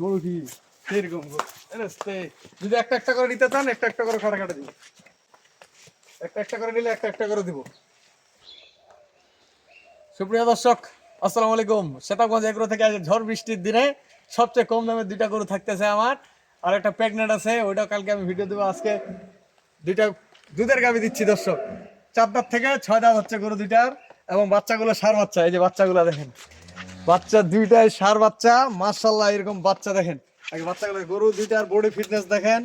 গরু কি সেরকম যদি একটা একটা করে নিতে চান, একটা একটা করে কাটা কাটা দিব। একটা একটা করে নিলে একটা একটা করে দিব। সুপ্রিয় দর্শক, আসসালামু আলাইকুম। শ্বেতাগঞ্জ এগ্রো থেকে আজ ঝড় বৃষ্টির দিনে সবচেয়ে কম দামে দুইটা গরু থাকতেছে আমার। আর একটা প্রেগনেন্ট আছে, ওইটাও কালকে আমি ভিডিও দেবো আজকে। দুইটা দুধের গাবি দিচ্ছি দর্শক। চার দাঁত থেকে ছয় দাঁত হচ্ছে গরু দুইটার, এবং বাচ্চাগুলো সার বাচ্চা, এই যে বাচ্চাগুলো দেখেন। বাচ্চা দুইটাই সার বাচ্চা মার্শাল্লাহ এরকম বাচ্চা দেখেন। আগে বাচ্চাগুলো গরু দুইটার বডি ফিটনেস দেখেন,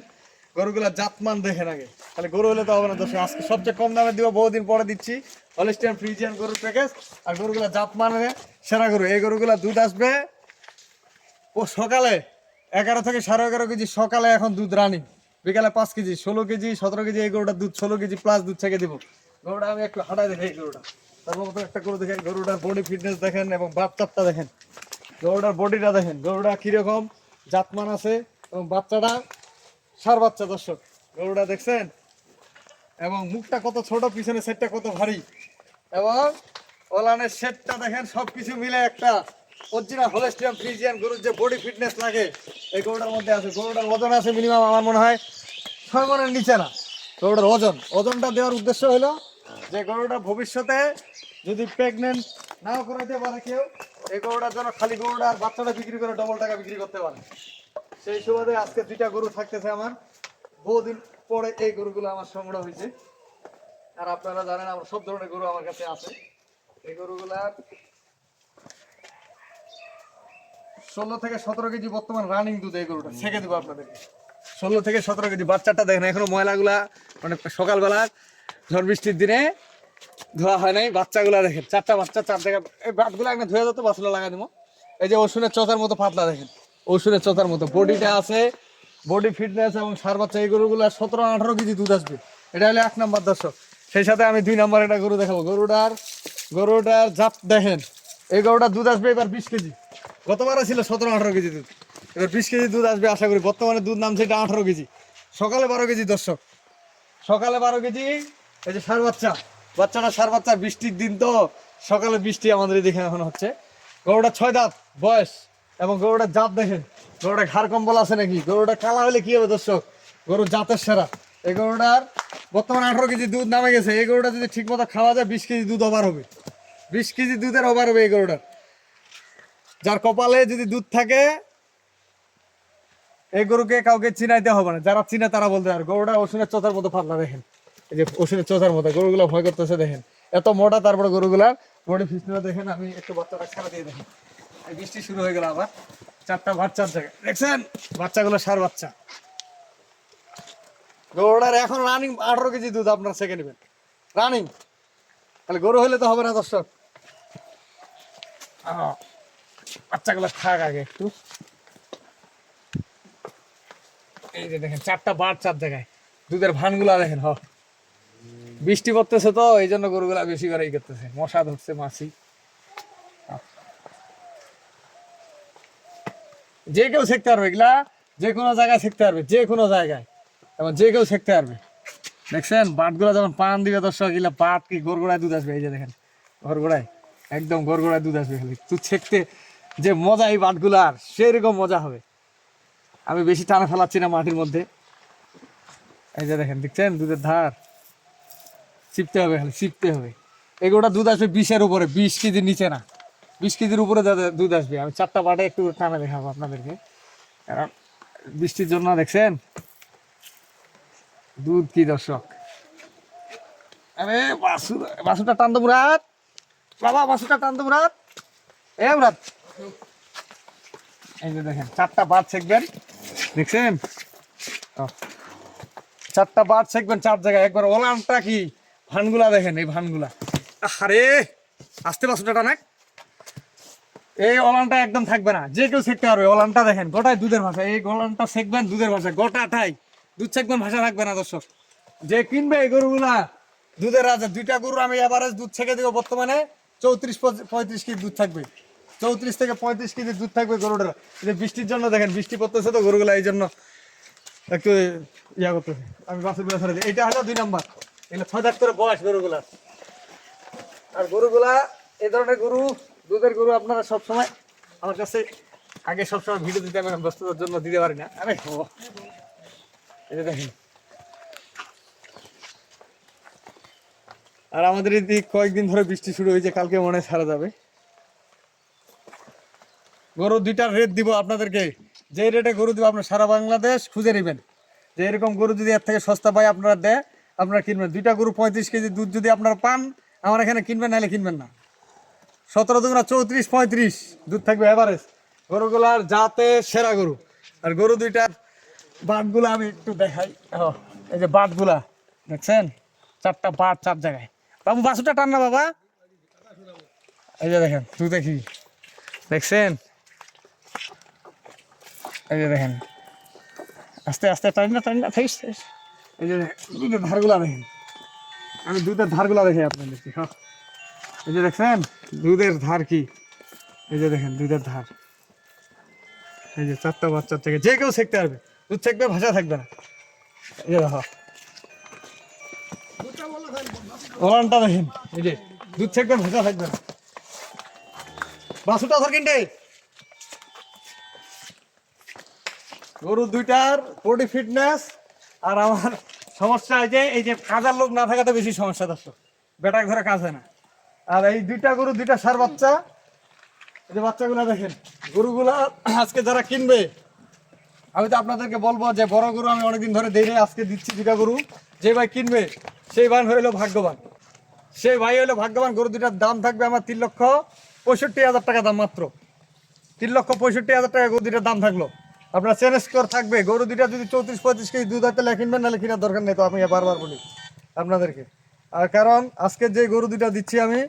গরুগুলা জাতমান দেখেন আগে। তাহলে গরু হলে তো হবে না দর্শক, আজকে সবচেয়ে কম দামে দিব, বহুদিন পরে দিচ্ছি। হলিস্টিয়ান ফ্রিজিয়ান গরুর প্যাকেজ আর গরুগুলা জাতমানে সেরা গরু। এই গরুগুলা দুধ আসবে, ও সকালে এগারো থেকে সাড়ে এগারো কেজি, সকালে এখন দুধ রানি। বিকালে পাঁচ কেজি, ষোলো কেজি, সতেরো কেজি, এই গরুটার দুধ ষোলো কেজি প্লাস দুধ থেকে দিব। গরুটা আমি একটু হাঁটাই দেখি এই গরুটা। তারপর একটা গরু দেখেন, গরুটার বডি ফিটনেস দেখেন এবং বাচ্চাটা দেখেন। গরুটার বডিটা দেখেন, গরুটা কীরকম জাতমান আছে এবং বাচ্চাটা সার বাচ্চা, দর্শক। গরুটা দেখছেন? এবং মুখটা কত ছোট পিছনে সেটটা কত ভারী। এবং ওলানের সেটটা দেখেন, সবকিছু মিলে একটা অরিজিনাল হোলেস্টিয়াম ফ্রিজিয়ান গরুর যে বডি ফিটনেস লাগে, এই গরুটার মধ্যে আছে। গরুটার ওজন আছে মিনিমাম আমার মনে হয় ছয় মনের নিচে না। গরুটার ওজন, ওজনটা দেওয়ার উদ্দেশ্য হলো যে গরুটা ভবিষ্যতে যদি প্রেগনেন্ট নাও করাইতে পারে কেউ, এই গরুটার জন্য খালি গরুটা আর বাচ্চাটা বিক্রি করে ডবল টাকা বিক্রি করতে পারে। সেই সুবাদে আজকে দুইটা গরু থাকতেছে আমার। বহুদিন পরে এই গরুগুলো আমার সংগ্রহ হয়েছে। আর আপনারা জানেন, আমার সব ধরনের গরু আমার কাছে আছে। এই গরুগুলার ষোলো থেকে সতেরো কেজি বর্তমান রানিং দুধ এই গরুটা। ছেঁকে দেবো আপনাদেরকে। ষোলো থেকে সতেরো কেজি। বাচ্চাটা দেখেন, এখনও ময়লাগুলা মানে সকালবেলা ঝড় বৃষ্টির দিনে ধোয়া হয় নাই, বাচ্চাগুলা দেখেন, চারটা বাচ্চা, চার জায়গা এই বাটগুলো একটা ধুয়ে দিত বাসুলা লাগাই দেবো এই যে ওষুধের চোতার মতো পাতলা দেখেন ওষুধের চোতার মতো। বডিটা আছে, বডি ফিটনেস এবং সার বাচ্চা, এই গরুগুলো সতেরো, আঠারো কেজি দুধ আসবে। এটা হলো এক নাম্বার দর্শক। সেই সাথে আমি দুই নাম্বার একটা গরু দেখাবো। গরুটার গরুটার জাত দেখেন, এই গরুটার দুধ আসবে এবার বিশ কেজি। গতবারও ছিল সতেরো, আঠারো কেজি দুধ। এবার বিশ কেজি দুধ আসবে আশা করি। বর্তমানে দুধ নামছে এটা আঠারো কেজি। সকালে বারো কেজি দর্শক। সকালে বারো কেজি এই যে সার বাচ্চা, বাচ্চাটা সার বাচ্চা, বৃষ্টির দিন তো সকালে বৃষ্টি আমাদের এদিকে এখন হচ্ছে। গরুটা ছয় দাঁত বয়স এবং গরুটার জাত দেখেন গরুটা ঘাড় কম্বল আছে নাকি? গরুটা কালা হলে কি হবে দর্শক? গরু জাতের সেরা। এই গরুটার বর্তমানে আঠারো কেজি দুধ নামে গেছে। এই গরুটা যদি ঠিক মতো খাওয়া যায়, বিশ কেজি দুধ ওভার হবে। বিশ কেজি দুধের ওভার হবে এই গরুটার। যার কপালে যদি দুধ থাকে, এই গরুকে কাউকে চিনাইতে হবে না। যারা চিনে তারা বলতে পারে। গরুটা ওষুধের চোতার মতো পাতলা দেখেন। এই যে ওষুধের চোতার মতো, গরুগুলো ভয় করতেছে, দেখেন। এত মোটা তারপরে গরুগুলার বডি দেখেন আমি একটু বাচ্চাটা ছাড়া দিয়ে দেখেন বৃষ্টি শুরু হয়ে গেল আবার, চারটা বাচ্চার জায়গায়। দেখছেন? বাচ্চাগুলো সার বাচ্চা। গরুটার এখন রানিং আঠারো কেজি দুধ আপনার নেবেন রানিং তাহলে গরু হলে তো হবে না, দর্শক। বাচ্চাগুলো থাক আগে একটু। এই যে দেখেন, চারটা বার চার জায়গায়। দুধের ভানগুলা দেখেন, হ। বৃষ্টি পড়তেছে তো, এই জন্য গরুগুলা বেশি করে করতেছে। মশা ধরছে, মাছি। যে কেউ শিখতে পারবে, এগুলা যে কোনো জায়গায় শিখতে পারবে, যে কোনো জায়গায়। এবং যে কেউ শিখতে পারবে। দেখছেন বাটগুলা যখন পান দিবে দর্শক, এগুলা বাট কি গোড়গোড়ায় দুধ আসবে? এই যে দেখেন, গোড়গোড়ায়, একদম গোড়গোড়ায় দুধ আসবে খালি। তুই যে মজা এই বাটগুলার সেরকম মজা হবে। আমি বেশি টানা ফেলাচ্ছি না মাটির মধ্যে। এই যে দেখেন, দেখছেন, দুধের ধার। চিপতে হবে খালি চিপতে হবে। এগুলোটা দুধ আসবে বিশের উপরে, বিশ কেজির নিচে না। বিশ কেজির উপরে দুধ আসবে। আমি চারটা বাটে একটু টানা দেখাবো আপনাদেরকে। কারণ বৃষ্টির জন্য, দেখছেন? দুধ কি দর্শক? আরে বাসু বাসুটা টান তো মুরাত বাবা বাসুটা টান তো মুরাত এ মুরাত এই যে দেখেন, চারটা বাদ ছেকবেন। দেখছেন? চারটা বাদ ছেকবেন চার জায়গায়। একবার ওলানটা কি? ভানগুলা দেখেন এই ভানগুলা। আরে আসতে বাসুটা টানাক? এই ওলানটা একদম থাকবে না যে কেউ শিখতে পারবে ওলানটা দেখেন গোটায় দুধের ভাষা। এই ওলানটা শিখবেন দুধের ভাষা গোটাটাই দুধ শিখবেন ভাষা থাকবে না দর্শক। যে কিনবে এই গরুগুলা দুধের রাজা দুইটা গরু আমি এভারেজ দুধ ছেঁকে দেবো বর্তমানে চৌত্রিশ পঁয়ত্রিশ কেজি দুধ থাকবে। চৌত্রিশ থেকে পঁয়ত্রিশ কেজি দুধ থাকবে গরুটার। এই যে বৃষ্টির জন্য দেখেন বৃষ্টি পড়তেছে তো গরুগুলা এই জন্য একটু ইয়া করতেছে। আমি বাসের বেলা ছেড়ে দিই এইটা হলো দুই নাম্বার। আর গরুগুলা এই ধরনের গরু, দুধের গরু আপনারা আমার কাছে আগে সবসময় ভিডিও দিতে আমি ব্যস্ততার জন্য দিতে পারি না। আরে আমাদের এদিক কয়েকদিন ধরে বৃষ্টি শুরু হয়েছে, কালকে মনে ছাড়া যাবে। গরু দুইটার রেট দিব আপনাদেরকে। যে রেটে গরু দিব আপনার সারা বাংলাদেশ খুঁজে নেবেন। যে এরকম গরু যদি এর থেকে সস্তা পাই আপনারা দেয় আপনারা কিনবেন। দুইটা গরু পঁয়ত্রিশ কেজি দুধ যদি আপনারা পান, আমার এখানে কিনবেন, নাহলে কিনবেন না। সতেরো দুগুণা চৌত্রিশ, পঁয়ত্রিশ, দুধ থাকবে এভারেজ গরুগুলার জাতে সেরা গরু। আর গরু দুইটার বাটগুলো আমি একটু দেখাই। এই যে বাটগুলা দেখছেন? চারটা বাট চার জায়গায়। বাবু বাসুটা টান না বাবা। এই যে দেখেন তুই দেখি। দেখছেন? এই যে দেখেন। আস্তে আস্তে টাইম না টাইম না থাইস থাইস। এই যে দুধের ধারগুলা দেখেন। আমি দুধের ধারগুলা দেখি আপনাদেরকে হ্যাঁ। এই যে দেখছেন, দুধের ধার কি? এই যে দেখেন, দুধের ধার। এই যে চারটা বাচ্চার থেকে যে কেউ শিখতে পারবে, দুধ থাকবে ভাষা থাকবে না। এই যে দেখো। ওলানটা দেখেন, এই যে, দুধ থাকবে ভাষা থাকবে না। বাসুটা ধর কিনতে। গরু দুইটার বডি ফিটনেস আর আমার সমস্যা এই যে এই যে কাজার লোক না থাকাতে বেশি সমস্যা, দর্শক। বেটাক ধরে কাজ হয় না। আর এই দুইটা গরু, দুইটা সার বাচ্চা। এই যে বাচ্চাগুলো দেখেন, গরুগুলা আজকে যারা কিনবে, আমি তো আপনাদেরকে বলব যে বড় গরু আমি অনেকদিন ধরে দেই আজকে দিচ্ছি দুটা গরু। যে ভাই কিনবে, সেই ভাই হইল ভাগ্যবান। সেই ভাই হইল ভাগ্যবান, গরু দুটার দাম থাকবে আমার তিন লক্ষ পঁয়ষট্টি হাজার টাকা দাম মাত্র। তিন লক্ষ পঁয়ষট্টি হাজার টাকা গরু দুটার দাম থাকল। আপনার চ্যালেঞ্জ কর থাকবে, গরু দুটা যদি চৌত্রিশ, পঁয়ত্রিশ কেজি দুধ হাতে কিনবেন নাহলে কেনার দরকার নেই তো আমি বারবার বলি আপনাদেরকে। আর কারণ, আজকে যে গরু দুটা দিচ্ছি আমি,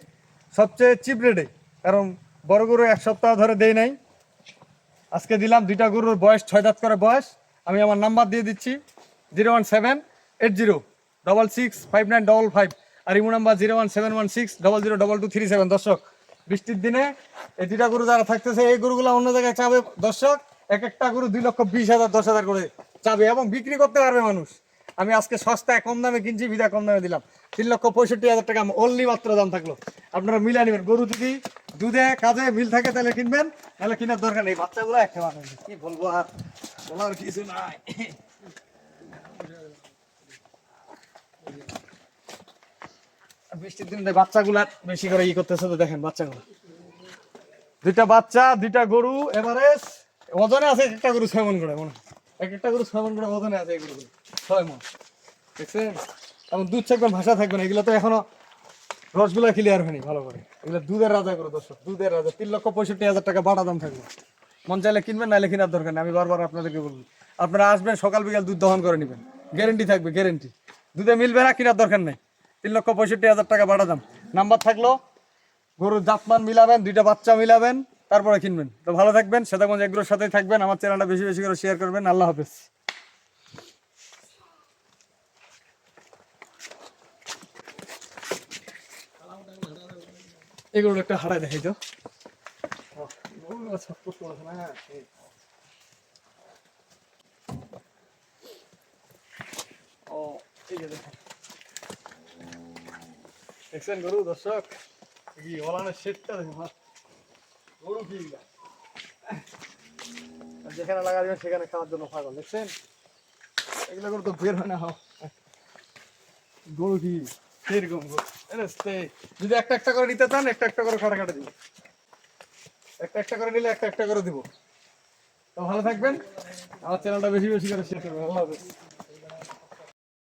সবচেয়ে চিপ রেটে কারণ বড় গরু এক সপ্তাহ ধরে দেই নাই। আজকে দিলাম দুইটা গরুর বয়স ছয় দাঁত করে বয়স। আমি আমার নাম্বার দিয়ে দিচ্ছি, zero one seven eight zero double six five nine double five. আর imo number zero one seven one six double zero double two three seven. দর্শক, বৃষ্টির দিনে এই দুইটা গরু যারা থাকতেছে, এই গরুগুলো অন্য জায়গায় চাবে। দর্শক এক একটা গরু দুই লক্ষ বিশ হাজার, দশ হাজার করে চাবে এবং বিক্রি করতে পারবে মানুষ। আমি আজকে সস্তায় কম দামে কিনছি বিদা কম দামে দিলাম। তিন লক্ষ পঁয়ষট্টি হাজার টাকা অনলি মাত্র দাম থাকল। আপনারা মিলা নেবেন। গরু যদি দুধে, কাজে, মিল থাকে তাহলে কিনবেন তাহলে কেনার দরকার নেই। বাচ্চাগুলো একটা মানুষ কি বলব আর, বলার কিছু নাই। বৃষ্টির দিনে বাচ্চাগুলা বেশি করে ই করতেছে তো দেখেন বাচ্চাগুলো। দুইটা বাচ্চা, দুইটা গরু এভারেজ ওজনে আছে এক একটা গরু ছয় মন করে, মনে এক একটা গরু ছয় মন করে ওজনে আছে এই গরুগুলো ছয় মন। দেখছেন? এখন দুধ থাকবে ভাষা থাকবে না। এগুলো তো এখনও রসগুলা ক্লিয়ার হয়নি, ভালো করে। এগুলো দুধের রাজা করে, দর্শক, দুধের রাজা। তিন লক্ষ পঁয়ষট্টি হাজার টাকা বাটা দাম থাকবে। মন চাইলে কিনবেন নাহলে কেনার দরকার নেই। আমি বারবার আপনাদেরকে বলব। আপনারা আসবেন, সকাল বিকাল দুধ দহন করে নেবেন। গ্যারেন্টি থাকবে গ্যারেন্টি দুধে মিলবে না, কেনার দরকার নেই। তিন লক্ষ পঁয়ষট্টি হাজার টাকা বাটা দাম। নাম্বার থাকল, গরুর জাতমান মিলাবেন, দুইটা বাচ্চা মিলাবেন। তারপরে কিনবেন। তো ভালো থাকবেন সেতাগঞ্জ এগুলোর সাথেই থাকবেন, আমার চ্যানেলটা বেশি বেশি করে শেয়ার করবেন। আল্লাহ হাফেজ। এগুলো একটা হারাই দেখাই তো। দেখছেন গরু, দর্শক? কি ওলানের দেখুন হ্যাঁ। গরু কি এগুলা? আর যেখানে লাগা দিবেন সেখানে খাওয়ার জন্য পাগল, দেখছেন? এগুলো গরু তো বের হয় না। গরু কি? সেরকম যদি একটা একটা করে নিতে চান, একটা একটা করে কাটা কাটা দিব। একটা একটা করে নিলে একটা একটা করে দিব। তো ভালো থাকবেন। আমার চ্যানেলটা বেশি বেশি করে শেয়ার করবেন। আল্লাহ হাফেজ।